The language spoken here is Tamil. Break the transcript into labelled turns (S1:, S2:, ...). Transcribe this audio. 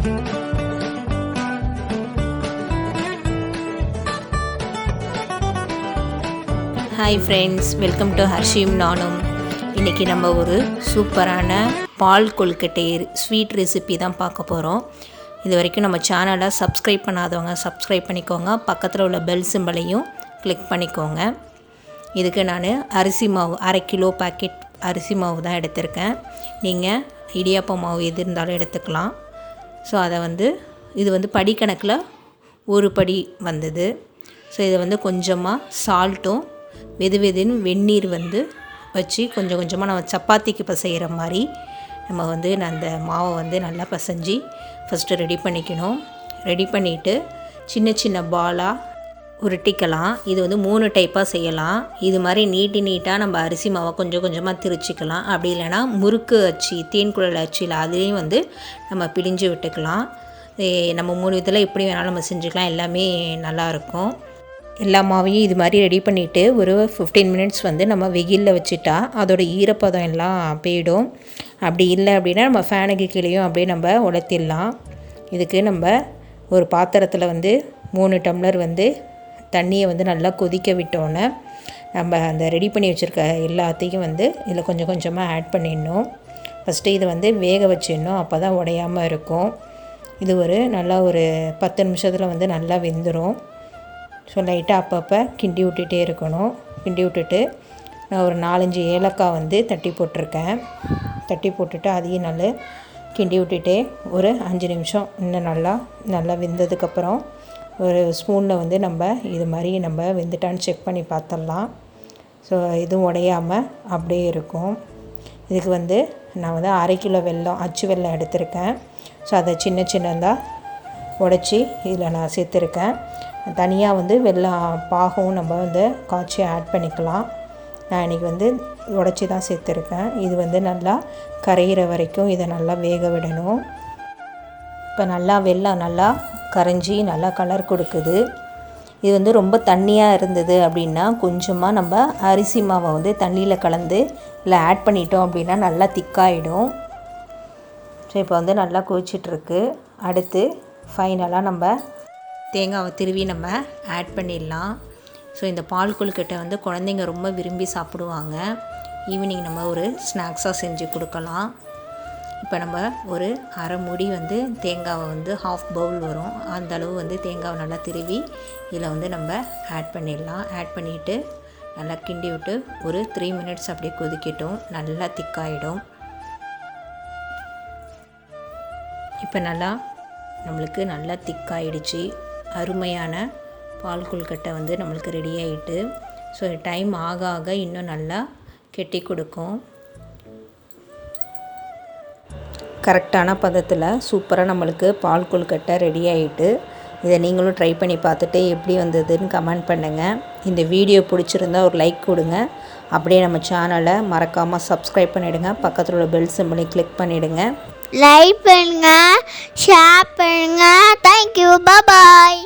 S1: ஹாய் ஃப்ரெண்ட்ஸ் வெல்கம் டு ஹர்ஷியும் நானும் இன்றைக்கி நம்ம ஒரு சூப்பரான பால் கொழுக்கட்டை ஸ்வீட் ரெசிபி தான் பார்க்க போகிறோம் இது வரைக்கும் நம்ம சேனலை சப்ஸ்கிரைப் பண்ணாதவங்க சப்ஸ்கிரைப் பண்ணிக்கோங்க. பக்கத்தில் உள்ள பெல் சிம்பலையும் கிளிக் பண்ணிக்கோங்க. இதுக்கு நான் அரிசி மாவு அரை கிலோ பாக்கெட் அரிசி மாவு தான் எடுத்திருக்கேன். நீங்கள் இடியாப்ப மாவு எது இருந்தாலும் எடுத்துக்கலாம். ஸோ அதை வந்து இது வந்து படிக்கணக்கில் ஒரு படி வந்தது. ஸோ இதை வந்து கொஞ்சமாக சால்ட்டும் வெது வெதுன்னு வெந்நீர் வந்து வச்சு கொஞ்சம் கொஞ்சமாக நம்ம சப்பாத்திக்கு பிசைகிற மாதிரி நம்ம வந்து அந்த மாவை வந்து நல்லா பிசைஞ்சு ஃபஸ்ட்டு ரெடி பண்ணிக்கணும். ரெடி பண்ணிவிட்டு சின்ன சின்ன பாலாக உருட்டிக்கலாம். இது வந்து மூணு டைப்பாக செய்யலாம். இது மாதிரி நீட்டி நீட்டாக நம்ம அரிசி மாவை கொஞ்சம் கொஞ்சமாக திரிச்சிக்கலாம். அப்படி இல்லைன்னா முறுக்கு அச்சு தேன்குழல் அச்சியில் அதுலேயும் வந்து நம்ம பிழிஞ்சு விட்டுக்கலாம். நம்ம மூணு விதத்தில் எப்படி வேணாலும் நம்ம செஞ்சுக்கலாம். எல்லாமே நல்லாயிருக்கும் எல்லா மாவையும் இது மாதிரி ரெடி பண்ணிவிட்டு ஒரு ஃபிஃப்டீன் மினிட்ஸ் வந்து நம்ம வெயிலில் வச்சுட்டா அதோட ஈரப்பதம் எல்லாம் போயிடும். அப்படி இல்லை அப்படின்னா நம்ம ஃபேனுக்கு கீழேயும் அப்படியே நம்ம உலர்த்திடலாம் இதுக்கு நம்ம ஒரு பாத்திரத்தில் வந்து மூணு டம்ளர் வந்து தண்ணியை வந்து நல்லா கொதிக்க விட்டோன்னே நம்ம அந்த ரெடி பண்ணி வச்சுருக்க எல்லாத்தையும் வந்து இதில் கொஞ்சம் கொஞ்சமாக ஆட் பண்ணிடணும். ஃபஸ்ட்டு இதை வந்து வேக வச்சிடணும். அப்போ தான் உடையாமல் இருக்கும். இது ஒரு நல்லா ஒரு பத்து நிமிஷத்தில் வந்து நல்லா வெந்துடும் ஸோ லைட்டாக அப்பப்போ கிண்டி விட்டுட்டே இருக்கணும். கிண்டி விட்டுட்டு நான் ஒரு நாலஞ்சு ஏலக்காய் வந்து தட்டி போட்டிருக்கேன். தட்டி போட்டுட்டு அதையும் நல்லா கிண்டி விட்டுட்டே ஒரு அஞ்சு நிமிஷம் இன்னும் நல்லா நல்லா வெந்ததுக்கப்புறம் ஒரு ஸ்பூனில் வந்து நம்ம இது மாதிரி நம்ம வெந்துட்டான்னு செக் பண்ணி பார்த்துடலாம். ஸோ இதுவும் உடையாமல் அப்படியே இருக்கும். இதுக்கு வந்து நான் வந்து அரை கிலோ வெல்லம் அச்சு வெல்லம் எடுத்திருக்கேன். ஸோ அதை சின்ன சின்னதாக உடச்சி இதில் நான் சேர்த்துருக்கேன். தனியாக வந்து வெல்லம் பாகவும் நம்ம வந்து காய்ச்சி ஆட் பண்ணிக்கலாம். நான் இன்றைக்கி வந்து உடச்சி தான் சேர்த்துருக்கேன். இது வந்து நல்லா கரையிற வரைக்கும் இதை நல்லா வேக விடணும். இப்போ நல்லா வெல்லம் நல்லா கரைஞ்சி நல்லா கலர் கொடுக்குது. இது வந்து ரொம்ப தண்ணியாக இருந்தது அப்படின்னா கொஞ்சமாக நம்ம அரிசி மாவை வந்து தண்ணியில் கலந்து இல்லை ஆட் பண்ணிட்டோம் அப்படின்னா நல்லா திக்காயிடும். ஸோ இப்போ வந்து நல்லா கொதிச்சிட்ருக்கு அடுத்து ஃபைனலாக நம்ம தேங்காவை திருவி நம்ம ஆட் பண்ணிடலாம். ஸோ இந்த பால் கொழுக்கட்டை வந்து குழந்தைங்க ரொம்ப விரும்பி சாப்பிடுவாங்க. ஈவினிங் நம்ம ஒரு ஸ்நாக்ஸாக செஞ்சு கொடுக்கலாம். இப்போ நம்ம ஒரு அரை முடி வந்து தேங்காவை வந்து ஹாஃப் பவுல் வரும். அந்த அளவு வந்து தேங்காவை நல்லா திருவி இதில் வந்து நம்ம ஆட் பண்ணிடலாம். ஆட் பண்ணிவிட்டு நல்லா கிண்டி விட்டு ஒரு த்ரீ மினிட்ஸ் அப்படியே கொதிக்கட்டும். நல்லா திக்காயிடும். இப்போ நல்லா நம்மளுக்கு நல்லா திக்காயிடுச்சு. அருமையான பால் கொழுக்கட்டை வந்து நம்மளுக்கு ரெடி ஆகிட்டு ஸோ டைம் ஆக ஆக இன்னும் நல்லா கெட்டி கொடுக்கும். கரெக்டான பதத்தில் சூப்பராக நம்மளுக்கு பால் கொழுக்கட்டை ரெடி ஆகிட்டு இதை நீங்களும் ட்ரை பண்ணி பார்த்துட்டு எப்படி வந்ததுன்னு கமெண்ட் பண்ணுங்கள் இந்த வீடியோ பிடிச்சிருந்தா ஒரு லைக் கொடுங்க. அப்படியே நம்ம சேனலை மறக்காமல் சப்ஸ்கிரைப் பண்ணிவிடுங்க பக்கத்தில் உள்ள பெல் சிம்பிளை கிளிக் பண்ணிவிடுங்க
S2: லைக் பண்ணுங்கள் ஷேர் பண்ணுங்கள் தேங்க்யூ பாய்